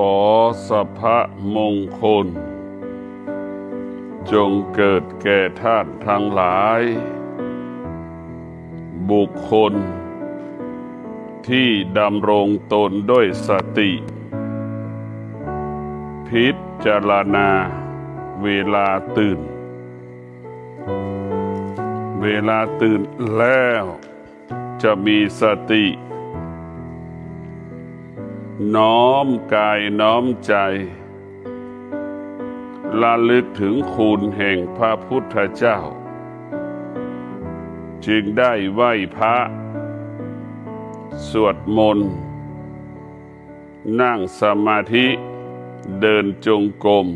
อสัพพะมงคล จงเกิดแก่ท่านทั้งหลาย บุคคล ที่ดำรงตนด้วยสติ พิจารณาเวลาตื่น เวลาตื่นแล้วจะมีสติ น้อมกายน้อมใจระลึกถึงคุณแห่งพระพุทธเจ้า จึงได้ไหว้พระ สวดมนต์ นั่งสมาธิเดินจงกรม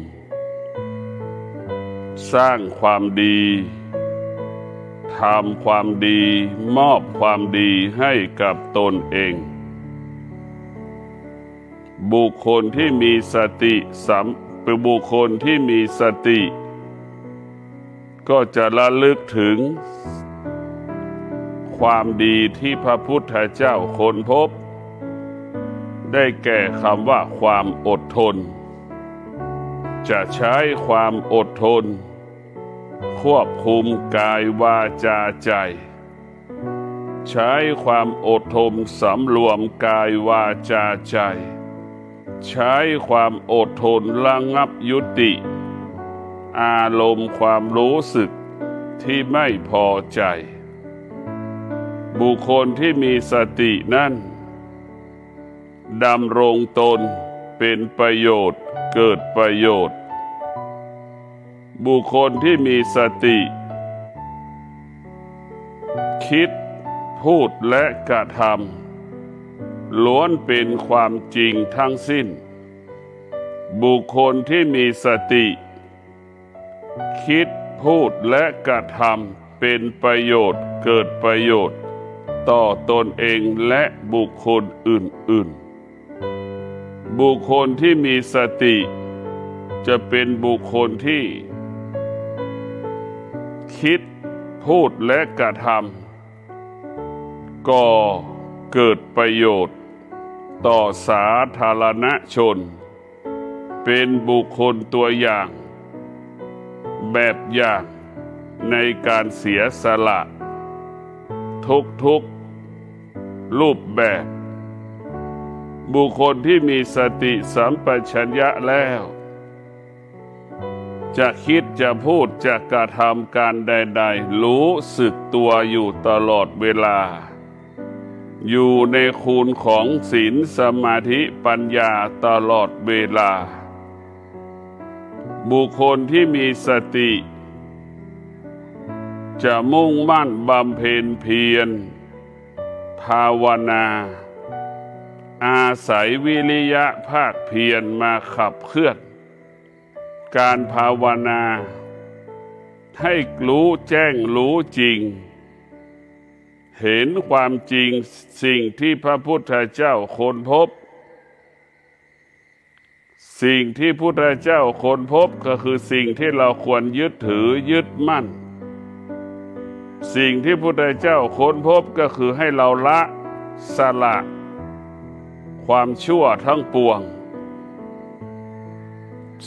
สร้างความดีทำความดีมอบความดีให้กับตนเอง บุคคลที่มีสติสัมเป็นบุคคลที่มีสติ ก็จะระลึกถึง ความดีที่พระพุทธเจ้าค้นพบ ได้แก่คำว่าความอดทน จะใช้ความอดทน ควบคุมกายวาจาใจ ใช้ความอดทนสำรวมกายวาจาใจ ใช้ความอดทนระงับยุติ อารมณ์ความรู้สึกที่ไม่พอใจ บุคคลที่มีสตินั้นดำรงตนเป็นประโยชน์เกิดประโยชน์ บุคคลที่มีสติ คิดพูดและกระทำ ล้วนเป็นความจริงทั้งสิ้น บุคคลที่มีสติ คิดพูดและกระทำเป็นประโยชน์เกิดประโยชน์ ต่อตนเองและบุคคลอื่นๆ บุคคลที่มีสติ จะเป็นบุคคลที่ คิดพูดและกระทำก็เกิดประโยชน์ ต่อสาธารณชน เป็นบุคคลตัวอย่าง แบบอย่างในการเสียสละ ทุกๆรูปแบบ บุคคลที่มีสติสัมปชัญญะแล้ว จะคิดจะพูดจะกระทำการใด ๆ รู้สึกตัวอยู่ตลอดเวลา อยู่ในคุณของศีลสมาธิปัญญาตลอดเวลา บุคคลที่มีสติ จะมุ่งมั่นบำเพ็ญเพียร ภาวนา อาศัยวิริยะภาคเพียรมาขับเคลื่อน การภาวนา ให้รู้แจ้งรู้จริง เห็นความจริงสิ่งที่พระพุทธเจ้าค้นพบ สิ่งที่พุทธเจ้าค้นพบก็คือสิ่งที่เราควรยึดถือยึดมั่น สิ่งที่พุทธเจ้าค้นพบก็คือให้เราละสละ ความชั่วทั้งปวง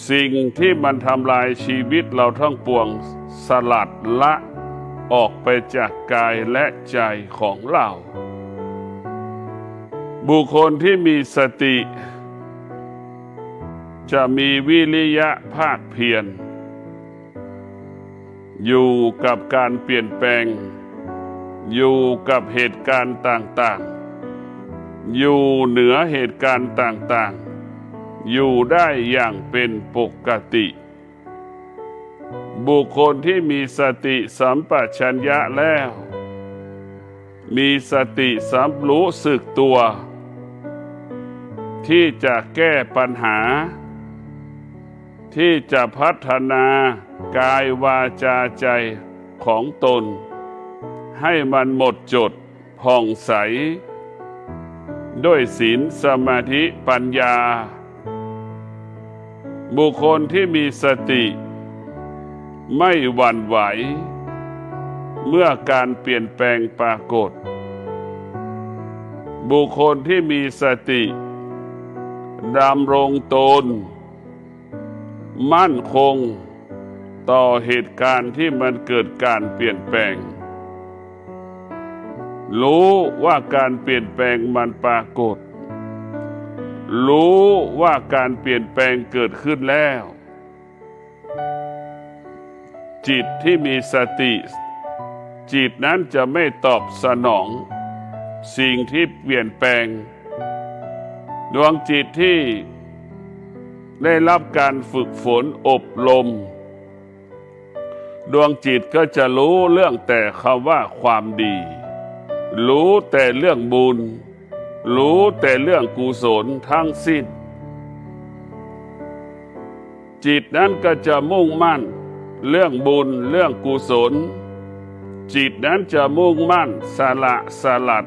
สิ่งที่มันทำลายชีวิตเราทั้งปวง สลัดละ ออกไปจากกายและใจของเรา บุคคลที่มีสติ จะมีวิริยะภาคเพียร อยู่กับการเปลี่ยนแปลง อยู่กับเหตุการณ์ต่างๆ อยู่เหนือเหตุการณ์ต่างๆ อยู่ได้อย่างเป็นปกติ บุคคลที่มีสติสัมปชัญญะแล้ว มีสติสัมรู้สึกตัว ที่จะแก้ปัญหา ที่จะพัฒนากายวาจาใจของตน ให้มันหมดจดผ่องใส ด้วยศีลสมาธิปัญญา บุคคลที่มีสติ ไม่หวั่นไหว เมื่อการเปลี่ยนแปลงปรากฏ บุคคลที่มีสติดำรงตน มั่นคงต่อเหตุการณ์ที่มันเกิดการเปลี่ยนแปลง รู้ว่าการเปลี่ยนแปลงมันปรากฏ รู้ว่าการเปลี่ยนแปลงเกิดขึ้นแล้ว จิตที่มีสติ จิตนั้นจะไม่ตอบสนอง สิ่งที่เปลี่ยนแปลง ดวงจิตที่ได้รับการฝึกฝนอบรม ดวงจิตก็จะรู้เรื่องแต่คำว่าความดี รู้แต่เรื่องบุญ รู้แต่เรื่องกุศลทั้งสิ้นจิตนั้นก็จะมุ่งมั่น เรื่องบุญเรื่องกุศล จิตนั้นจะมุ่งมั่นสละสลัด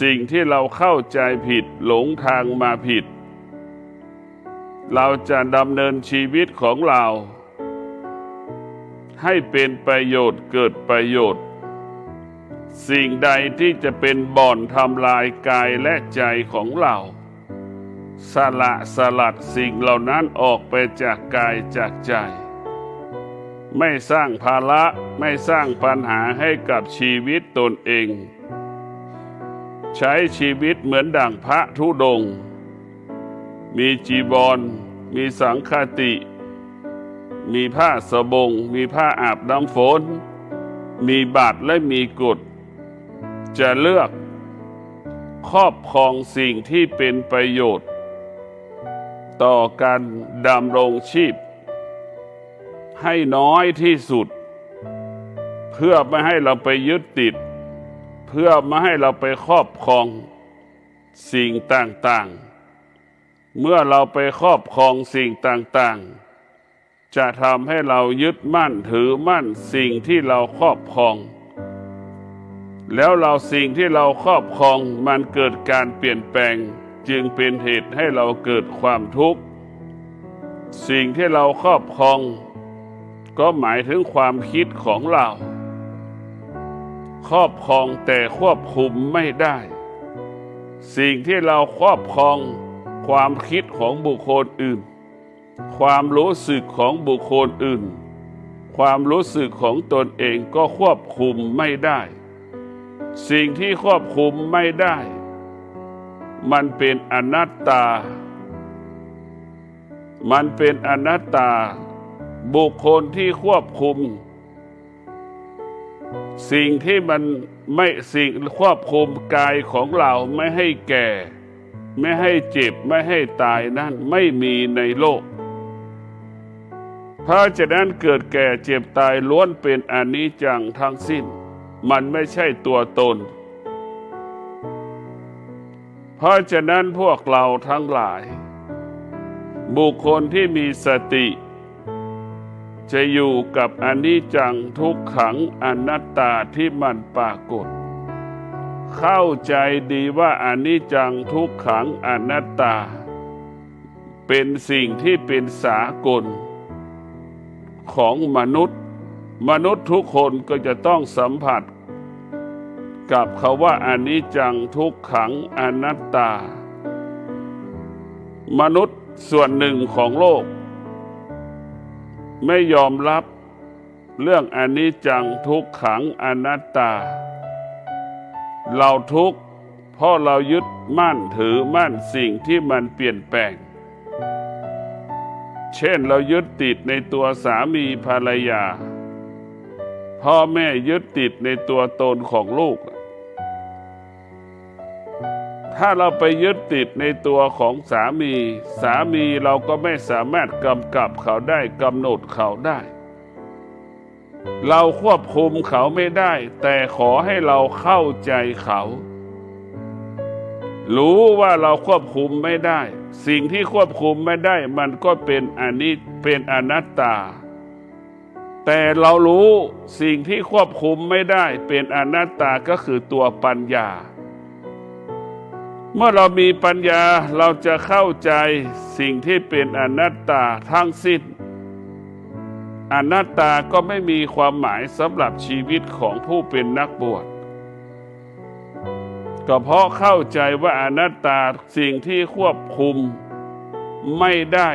สิ่งที่เราเข้าใจผิดหลงทางมาผิด เราจะดำเนินชีวิตของเรา ให้เป็นประโยชน์เกิดประโยชน์ สิ่งใดที่จะเป็นบ่อนทำลายกายและใจของเรา สละสลัดสิ่งเหล่านั้นออกไปจากกายจากใจ ไม่สร้างภาระไม่สร้างปัญหาให้กับชีวิตตนเอง ใช้ชีวิตเหมือนดั่งพระธุดง มีจีบอลมีสังฆติ มีผ้าสบง มีผ้าอาบน้ำฝน มีบาตรและมีกฎจะเลือกครอบครองสิ่งที่เป็นประโยชน์ ต่อการดำรงชีพ ให้น้อยที่สุด เพื่อไม่ให้เราไปยึดติด เพื่อไม่ให้เราไปครอบครองสิ่งต่างๆ เมื่อเราไปครอบครองสิ่งต่างๆ จะทำให้เรายึดมั่นถือมั่นสิ่งที่เราครอบครอง แล้วเราสิ่งที่เราครอบครองมันเกิดการเปลี่ยนแปลง จึงเป็นเหตุให้เราเกิดความทุกข์ สิ่งที่เราครอบครอง ก็หมายถึงความคิดของเรา ครอบครองแต่ควบคุมไม่ได้ สิ่งที่เราครอบครอง ความคิดของบุคคลอื่น ความรู้สึกของบุคคลอื่น ความรู้สึกของตนเองก็ควบคุมไม่ได้ สิ่งที่ควบคุมไม่ได้ มันเป็นอนัตตา มันเป็นอนัตตา บุคคลที่ควบคุม สิ่งที่มันไม่สิ่งควบคุมกายของเราไม่ให้แก่ ไม่ให้เจ็บไม่ให้ตายนั่นไม่มีในโลกเพราะฉะนั้นเกิดแก่เจ็บตายล้วนเป็นอนิจจังทั้งสิ้น มันไม่ใช่ตัวตน เพราะฉะนั้นพวกเราทั้งหลาย บุคคลที่มีสติ จะอยู่กับอนิจจังทุกขังอนัตตาที่มันปรากฏ เข้าใจดีว่าอนิจจังทุกขังอนัตตา เป็นสิ่งที่เป็นสากล ของมนุษย์ มนุษย์ทุกคนก็จะต้องสัมผัส กับคาว่าอนิจจังทุกขังอนัตตา มนุษย์ส่วนหนึ่งของโลก ไม่ยอมรับเรื่องอนิจจังทุกขังอนัตตา เราทุกข์เพราะเรายึดมั่นถือมั่นสิ่งที่มันเปลี่ยนแปลง เช่นเรายึดติดในตัวสามีภรรยา พ่อแม่ยึดติดในตัวตนของลูก ถ้าเราไปยึดติดในตัวของสามี สามีเราก็ไม่สามารถกำกับเขาได้กำหนดเขาได้ เราควบคุมเขาไม่ได้ แต่ขอให้เราเข้าใจเขา รู้ว่าเราควบคุมไม่ได้ สิ่งที่ควบคุมไม่ได้ มันก็เป็นอนิจเป็นอนัตตา แต่เรารู้สิ่งที่ควบคุมไม่ได้ เป็นอนัตตาก็คือตัวปัญญา เมื่อเรามีปัญญาเราจะเข้าใจสิ่งที่เป็นอนัตตาทั้งสิ้นอนัตตาก็ไม่มีความหมายสำหรับชีวิตของผู้เป็นนักบวชก็เพราะเข้าใจว่าอนัตตาสิ่งที่ควบคุมไม่ได้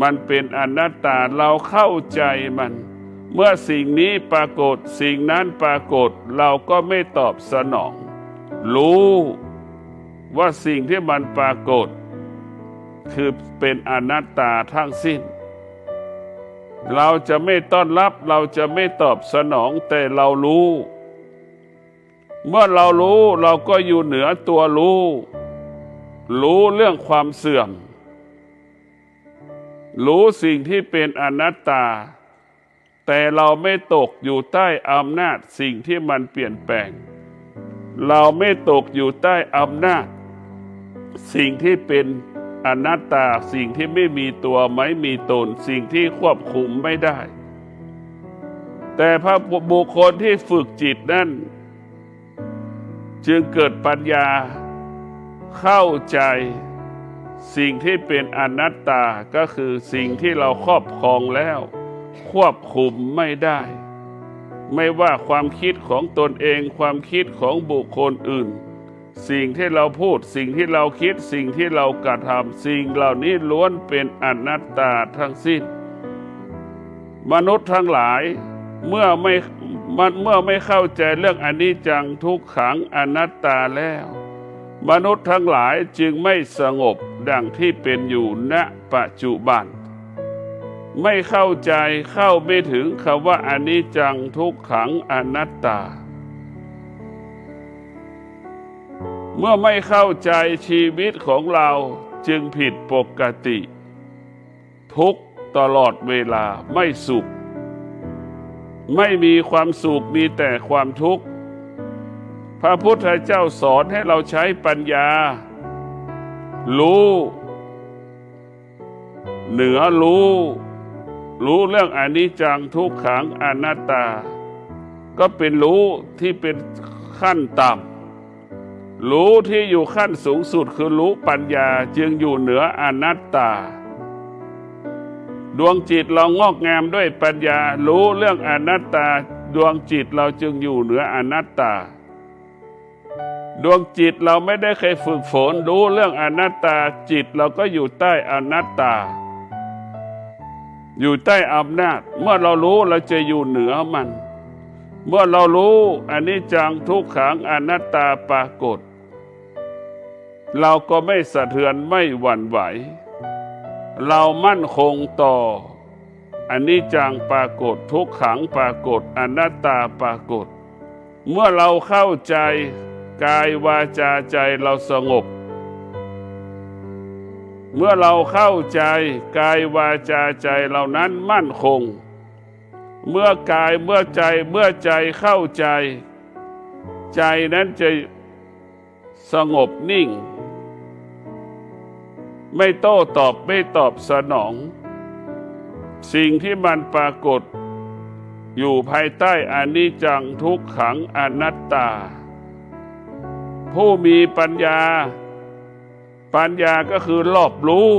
มันเป็นอนัตตาเราเข้าใจมัน เมื่อสิ่งนี้ปรากฏสิ่งนั้นปรากฏเราก็ไม่ตอบสนอง รู้ ว่าสิ่งที่มันปรากฏ คือเป็นอนัตตาทั้งสิ้น เราจะไม่ต้อนรับเราจะไม่ตอบสนองแต่เรารู้ เมื่อเรารู้เราก็อยู่เหนือตัวรู้ รู้เรื่องความเสื่อม รู้สิ่งที่เป็นอนัตตา แต่เราไม่ตกอยู่ใต้อำนาจสิ่งที่มันเปลี่ยนแปลงเราไม่ตกอยู่ใต้อำนาจ สิ่งที่เป็นอนัตตาสิ่งที่ไม่มีตัวไม่มีตน สิ่งที่ควบคุมไม่ได้ แต่พระบุคคลที่ฝึกจิตนั่น จึงเกิดปัญญาเข้าใจสิ่งที่เป็นอนัตตาก็คือสิ่งที่เราครอบครองแล้ว ควบคุมไม่ได้ ไม่ว่าความคิดของตนเองความคิดของบุคคลอื่น สิ่งที่เราพูด สิ่งที่เราคิด สิ่งที่เรากระทำสิ่งเหล่านี้ล้วนเป็นอนัตตาทั้งสิ้น มนุษย์ทั้งหลายเมื่อไม่มันเมื่อไม่เข้าใจเรื่องอนิจจังทุกขังอนัตตาแล้ว มนุษย์ทั้งหลายจึงไม่สงบดังที่เป็นอยู่ณปัจจุบัน ไม่เข้าใจเข้าไม่ถึงคำว่าอนิจจังทุกขังอนัตตา เมื่อไม่เข้าใจชีวิตของเราจึงผิดปกติ ทุกตลอดเวลาไม่สุข ไม่มีความสุขมีแต่ความทุกข์ พระพุทธเจ้าสอนให้เราใช้ปัญญา รู้ เหนือรู้ รู้เรื่องอนิจจังทุกขังอนัตตา ก็เป็นรู้ที่เป็นขั้นต่ำ รู้ที่อยู่ขั้นสูงสุดคือรู้ปัญญาจึงอยู่เหนืออนัตตา ดวงจิตเรางอกงามด้วยปัญญา รู้เรื่องอนัตตา ดวงจิตเราจึงอยู่เหนืออนัตตา ดวงจิตเราไม่ได้เคยฝึกฝนรู้เรื่องอนัตตา จิตเราก็อยู่ใต้อนัตตา อยู่ใต้อำนาจ เมื่อเรารู้เราจะอยู่เหนือมันเมื่อเรารู้อันนี้จังทุกขังอนัตตาปรากฏ เราก็ไม่สะเทือนไม่หวั่นไหว เรามั่นคงต่ออันนี้จังปรากฏทุกขังปรากฏอนัตตาปรากฏ เมื่อเราเข้าใจกายวาจาใจเราสงบ เมื่อเราเข้าใจกายวาจาใจเหล่านั้นมั่นคง เมื่อกายเมื่อใจเมื่อใจเข้าใจ ใจนั้นจะสงบนิ่ง ไม่โต้ตอบไม่ตอบสนอง สิ่งที่มันปรากฏ อยู่ภายใต้อานิจจังทุกขังอนัตตา ผู้มีปัญญา ปัญญาก็คือรอบรู้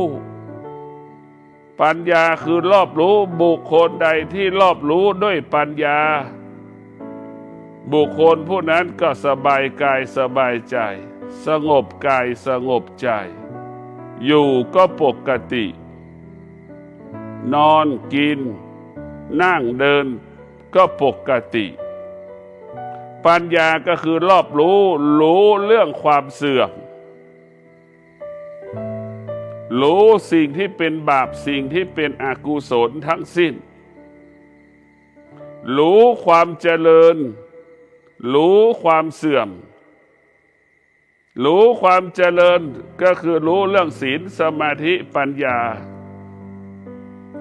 ปัญญาคือรอบรู้บุคคลใดที่รอบรู้ด้วยปัญญา บุคคลผู้นั้นก็สบายกายสบายใจ สงบกายสงบใจ อยู่ก็ปกติ นอนกิน นั่งเดินก็ปกติ ปัญญาก็คือรอบรู้รู้เรื่องความเสื่อม รู้สิ่งที่เป็นบาปสิ่งที่เป็นอกุศลทั้งสิ้น รู้ความเจริญ รู้ความเสื่อม รู้ความเจริญก็คือรู้เรื่องศีลสมาธิปัญญา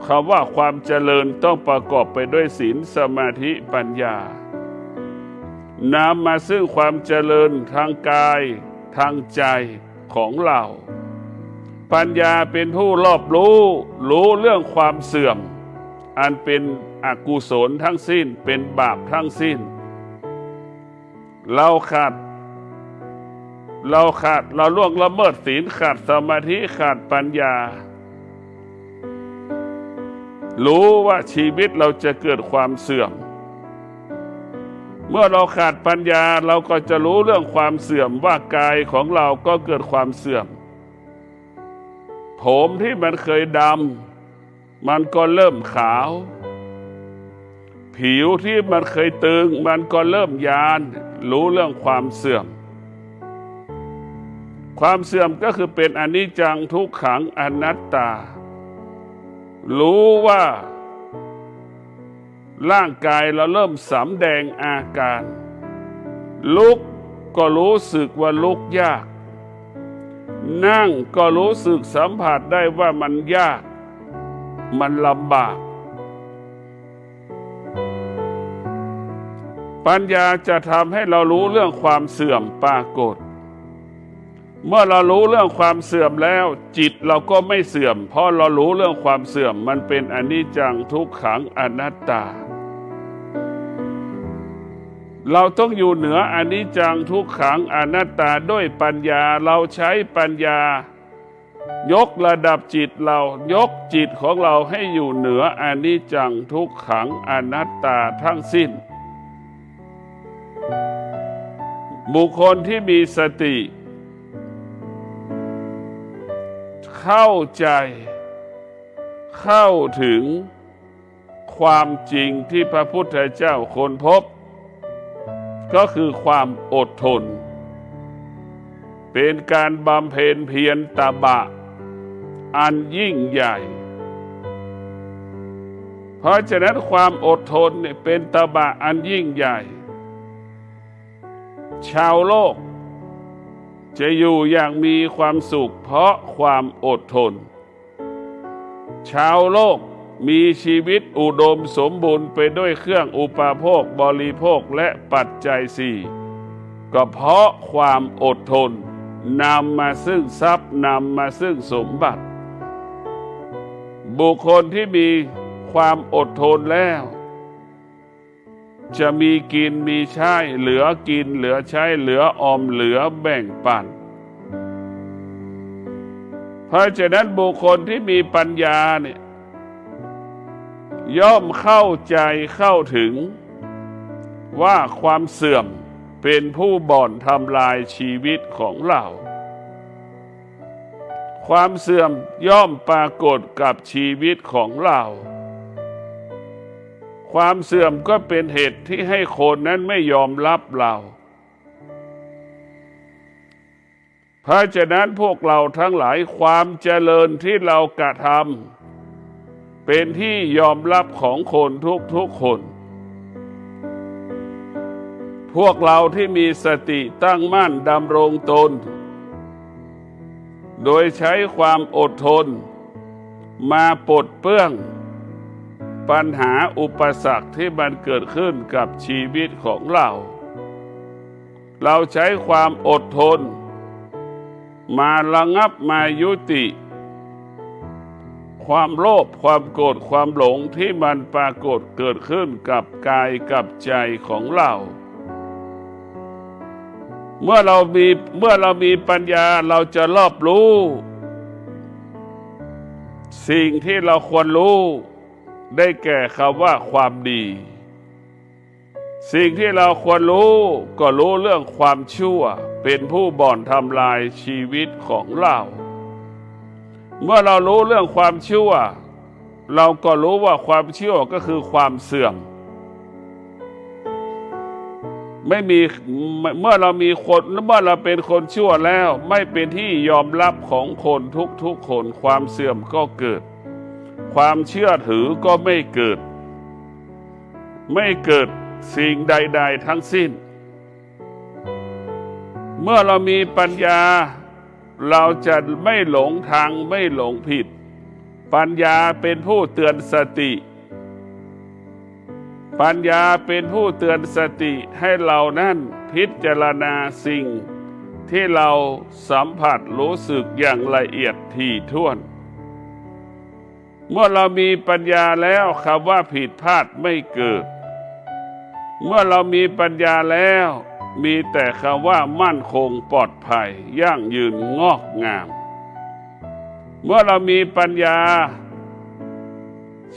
คำว่าความเจริญต้องประกอบไปด้วยศีลสมาธิปัญญานำมาซึ่งความเจริญทางกาย ทางใจของเรา ปัญญาเป็นผู้รอบรู้ รู้เรื่องความเสื่อม อันเป็นอกุศลทั้งสิ้นเป็นบาปทั้งสิ้น เราขาด เราขาดเราล่วงละเมิดศีลขาดสมาธิขาดปัญญา รู้ว่าชีวิตเราจะเกิดความเสื่อม เมื่อเราขาดปัญญาเราก็จะรู้เรื่องความเสื่อมว่ากายของเราก็เกิดความเสื่อม ผมที่มันเคยดำมันก็เริ่มขาว ผิวที่มันเคยตึง มันก็เริ่มยาน รู้เรื่องความเสื่อม ความเสื่อมก็คือเป็นอนิจจังทุกขังอนัตตา รู้ว่า ร่างกายเราเริ่มสำแดงอาการ ลุกก็รู้สึกว่าลุกยาก นั่งก็รู้สึกสัมผัสได้ว่ามันยาก มันลำบาก ปัญญาจะทำให้เรารู้เรื่องความเสื่อมปรากฏ เมื่อเรารู้เรื่องความเสื่อมแล้ว จิตเราก็ไม่เสื่อม เพราะเรารู้เรื่องความเสื่อมมันเป็นอนิจจังทุกขังอนัตตา เราต้องอยู่เหนืออนิจจังทุกขังอนัตตาด้วยปัญญาเราใช้ปัญญา ยกระดับจิตเรายกจิตของเราให้อยู่เหนืออนิจจังทุกขังอนัตตาทั้งสิ้น บุคคลที่มีสติ เข้าใจ เข้าถึงความจริงที่พระพุทธเจ้าค้นพบ ก็คือความอดทน เป็นการบำเพ็ญเพียรตบะ อันยิ่งใหญ่ เพราะฉะนั้นความอดทนเนี่ยเป็นตบะอันยิ่งใหญ่ ชาวโลก จะอยู่อย่างมีความสุขเพราะความอดทน ชาวโลกมีชีวิตอุดมสมบูรณ์ไปด้วยเครื่องอุปโภคบริโภคและปัจจัยสี่ก็เพราะความอดทนนำมาซึ่งทรัพย์นำมาซึ่งสมบัติ บุคคลที่มีความอดทนแล้ว จะมีกินมีใช้เหลือกินเหลือใช้เหลือออมเหลือแบ่งปัน เพราะฉะนั้นบุคคลที่มีปัญญาเนี่ยย่อมเข้าใจเข้าถึง ว่าความเสื่อมเป็นผู้บ่อนทำลายชีวิตของเรา ความเสื่อมย่อมปรากฏกับชีวิตของเรา ความเสื่อมก็เป็นเหตุที่ให้คนนั้นไม่ยอมรับเรา เพราะฉะนั้นพวกเราทั้งหลายความเจริญที่เรากระทำเป็นที่ยอมรับของคนทุกๆคน พวกเราที่มีสติตั้งมั่นดำรงตน โดยใช้ความอดทน มาปลดเปื้อง ปัญหาอุปสรรคที่มันเกิดขึ้นกับชีวิตของเรา เราใช้ความอดทน มาระงับมายุติ ความโลภความโกรธความหลงที่มันปรากฏเกิดขึ้นกับกายกับใจของเราเมื่อเรามีเมื่อเรามีปัญญาเราจะรอบรู้ สิ่งที่เราควรรู้ ได้แก่คำว่าความดี สิ่งที่เราควรรู้ก็รู้เรื่องความชั่ว เป็นผู้บ่อนทำลายชีวิตของเรา เมื่อเรารู้เรื่องความชั่ว เราก็รู้ว่าความชั่วก็คือความเสื่อม ไม่มีเมื่อเรามีคนเมื่อเราเป็นคนชั่วแล้ว ไม่เป็นที่ยอมรับของคนทุกๆคนความเสื่อมก็เกิด ความเชื่อถือก็ไม่เกิด ไม่เกิดสิ่งใด ๆ ทั้งสิ้น เมื่อเรามีปัญญา เราจะไม่หลงทางไม่หลงผิด ปัญญาเป็นผู้เตือนสติ ปัญญาเป็นผู้เตือนสติให้เรานั่นพิจารณาสิ่งที่เราสัมผัสรู้สึกอย่างละเอียดถี่ถ้วน เมื่อเรามีปัญญาแล้วคำว่าผิดพลาดไม่เกิด เมื่อเรามีปัญญาแล้ว มีแต่คำว่ามั่นคงปลอดภัยยั่งยืนงอกงาม เมื่อเรามีปัญญา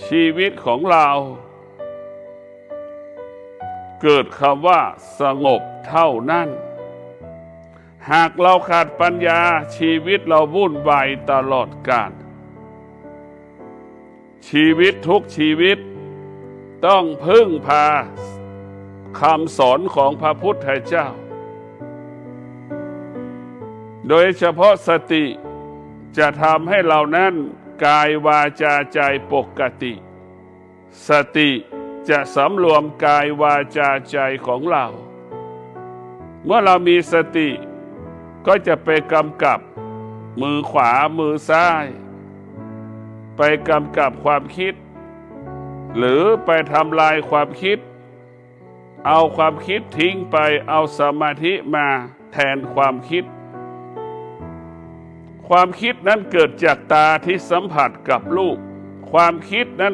ชีวิตของเรา เกิดคำว่าสงบเท่านั้น หากเราขาดปัญญาชีวิตเราวุ่นวายตลอดกาล ชีวิตทุกชีวิต ต้องพึ่งพาคำสอนของพระพุทธเจ้า โดยเฉพาะสติจะทำให้เรานั้นกายวาจาใจปกติ สติจะสำรวมกายวาจาใจของเรา เมื่อเรามีสติก็จะไปกำกับ มือขวามือซ้าย ไปกำกับความคิด หรือไปทำลายความคิด เอาความคิดทิ้งไปเอาสมาธิมาแทนความคิด ความคิดนั้นเกิดจากตาที่สัมผัสกับลูก ความคิดนั้น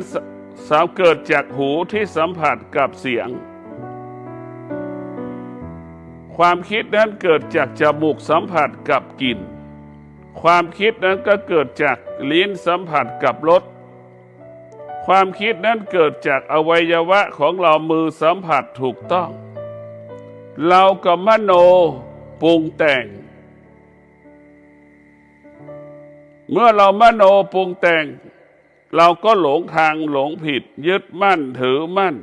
สามเกิดจากหูที่สัมผัสกับเสียง ความคิดนั้นเกิดจากจมูกสัมผัสกับกลิ่น ความคิดนั้นก็เกิดจากลิ้นสัมผัสกับรสความคิดนั้นเกิดจากอวัยวะของเรามือสัมผัสถูกต้อง เราก็มโนปรุงแต่ง เมื่อเรามโนปรุงแต่ง เราก็หลงทางหลงผิด ยึดมั่นถือมั่น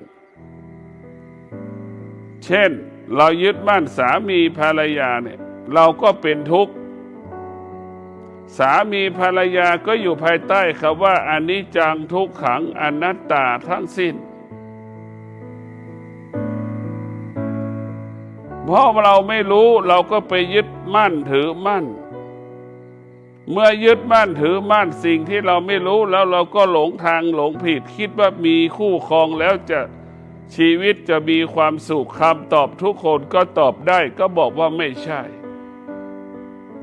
เช่น เรายึดมั่นสามีภรรยาเนี่ย เราก็เป็นทุกข์ สามีภรรยาก็อยู่ภายใต้คำว่าอนิจจังทุกขังอนัตตาทั้งสิ้น เพราะเราไม่รู้เราก็ไปยึดมั่นถือมั่น เมื่อยึดมั่นถือมั่นสิ่งที่เราไม่รู้แล้วเราก็หลงทางหลงผิด คิดว่ามีคู่ครองแล้วจะชีวิตจะมีความสุขคำตอบทุกคนก็ตอบได้ก็บอกว่าไม่ใช่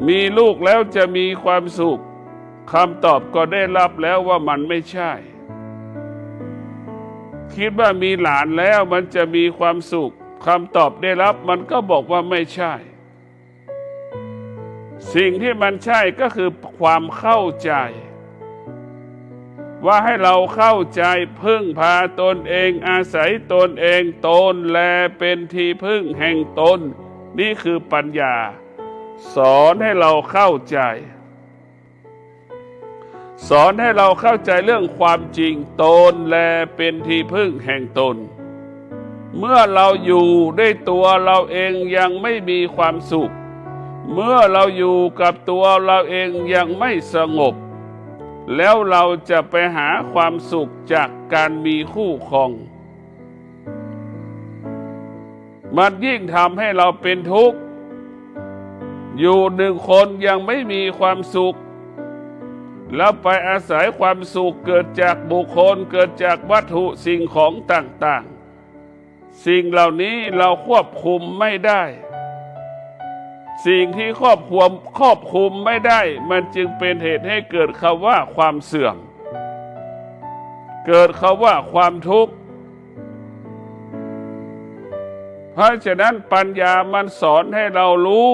มีลูกแล้วจะมีความสุขคำตอบก็ได้รับแล้วว่ามันไม่ใช่ คิดว่ามีหลานแล้วมันจะมีความสุขคำตอบได้รับมันก็บอกว่าไม่ใช่ สิ่งที่มันใช่ก็คือความเข้าใจ ว่าให้เราเข้าใจพึ่งพาตนเองอาศัยตนเองตนแลเป็นที่พึ่งแห่งตน นี่คือปัญญา สอนให้เราเข้าใจ สอนให้เราเข้าใจเรื่องความจริงตนแลเป็นที่พึ่งแห่งตน เมื่อเราอยู่ด้วยตัวเราเองยังไม่มีความสุข เมื่อเราอยู่กับตัวเราเองยังไม่สงบ แล้วเราจะไปหาความสุขจากการมีคู่ครองมันยิ่งทำให้เราเป็นทุกข์ อยู่หนึ่งคนยังไม่มีความสุข แล้วไปอาศัยความสุขเกิดจากบุคคลเกิดจากวัตถุสิ่งของต่างๆ สิ่งเหล่านี้เราควบคุมไม่ได้ สิ่งที่ครอบคุมครอบคุมไม่ได้ มันจึงเป็นเหตุให้เกิดคำว่าความเสื่อม เกิดคำว่าความทุกข์เพราะฉะนั้นปัญญามันสอนให้เรารู้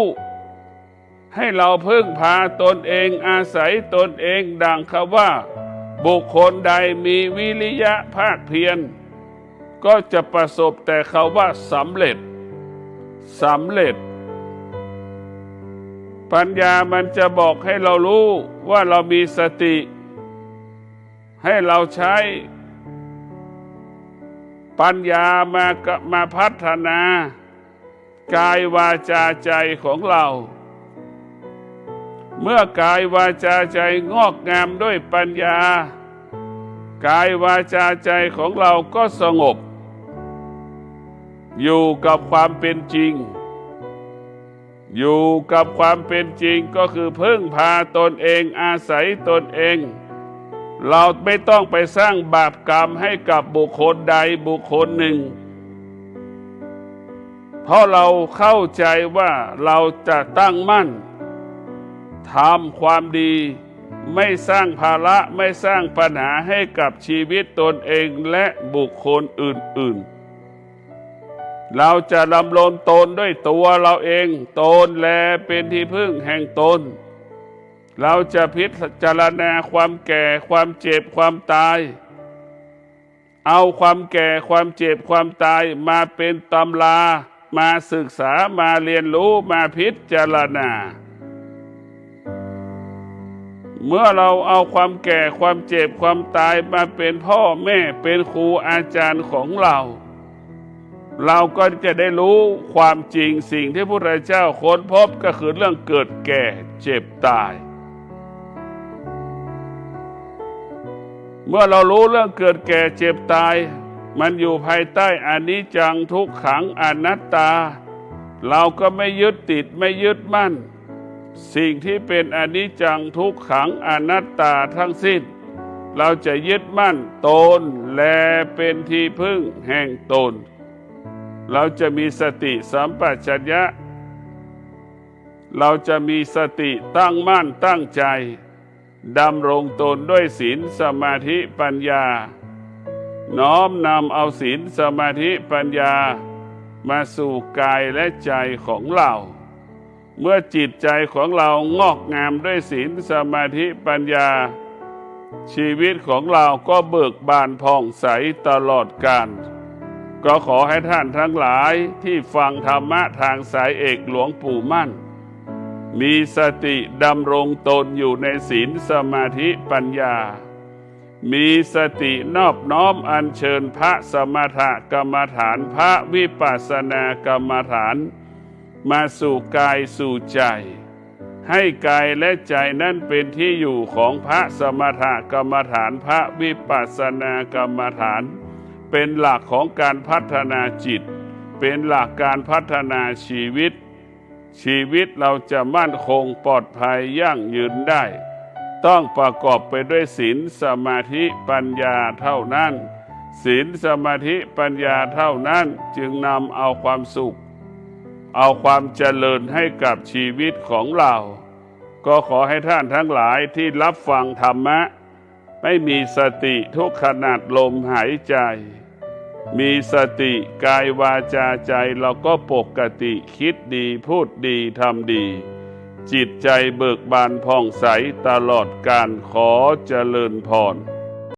ให้เราพึ่งพาตนเองอาศัยตนเองดังคำว่า บุคคลใดมีวิริยะภาคเพียร ก็จะประสบแต่คำว่าสำเร็จสำเร็จ ปัญญามันจะบอกให้เรารู้ว่าเรามีสติ ให้เราใช้ ปัญญามามาพัฒนากายวาจาใจของเรา เมื่อกายวาจาใจงอกงามด้วยปัญญา กายวาจาใจของเราก็สงบ อยู่กับความเป็นจริง อยู่กับความเป็นจริงก็คือพึ่งพาตนเองอาศัยตนเอง เราไม่ต้องไปสร้างบาปกรรมให้กับบุคคลใดบุคคลหนึ่งเพราะเราเข้าใจว่าเราจะตั้งมั่น ทำความดี ไม่สร้างภาระไม่สร้างปัญหาให้กับชีวิตตนเองและบุคคลอื่น ๆ เราจะดำรงตนด้วยตัวเราเองตนแลเป็นที่พึ่งแห่งตน เราจะพิจารณาความแก่ความเจ็บความตาย เอาความแก่ความเจ็บความตายมาเป็นตำรามาศึกษามาเรียนรู้มาพิจารณา เมื่อเราเอาความแก่ความเจ็บความตายมาเป็นพ่อแม่เป็นครูอาจารย์ของเรา เราก็จะได้รู้ความจริงสิ่งที่พระเจ้าค้นพบก็คือเรื่องเกิดแก่เจ็บตาย เมื่อเรารู้เรื่องเกิดแก่เจ็บตาย มันอยู่ภายใต้อานิจจังทุกขังอนัตตา เราก็ไม่ยึดติดไม่ยึดมั่น สิ่งที่เป็นอนิจจังทุกขังอนัตตาทั้งสิ้น เราจะยึดมั่นตนและเป็นที่พึ่งแห่งตน เราจะมีสติสัมปชัญญะ เราจะมีสติตั้งมั่นตั้งใจดำรงตนด้วยศีลสมาธิปัญญา น้อมนำเอาศีลสมาธิปัญญา มาสู่กายและใจของเรา เมื่อจิตใจของเรางอกงามด้วยศีลสมาธิปัญญา ชีวิตของเราก็เบิกบานผ่องใสตลอดกาลก็ขอให้ท่านทั้งหลายที่ฟังธรรมะทางสายเอกหลวงปู่มั่น มีสติดำรงตนอยู่ในศีลสมาธิปัญญา มีสตินอบน้อมอัญเชิญพระสมถกรรมฐานพระวิปัสสนากรรมฐาน มาสู่กายสู่ใจ ให้กายและใจนั้นเป็นที่อยู่ของพระสมถกรรมฐานพระวิปัสสนากรรมฐาน เป็นหลักของการพัฒนาจิต เป็นหลักการพัฒนาชีวิต ชีวิตเราจะมั่นคงปลอดภัยยั่งยืนได้ ต้องประกอบไปด้วยศีลสมาธิปัญญาเท่านั้นศีลสมาธิปัญญาเท่านั้นจึงนำเอาความสุข เอาความเจริญให้กับชีวิตของเรา ก็ขอให้ท่านทั้งหลายที่รับฟังธรรมะ ไม่มีสติทุกขนาดลมหายใจ มีสติกายวาจาใจเราก็ปกติคิดดีพูดดีทำดี จิตใจเบิกบานผ่องใสตลอดการขอเจริญพร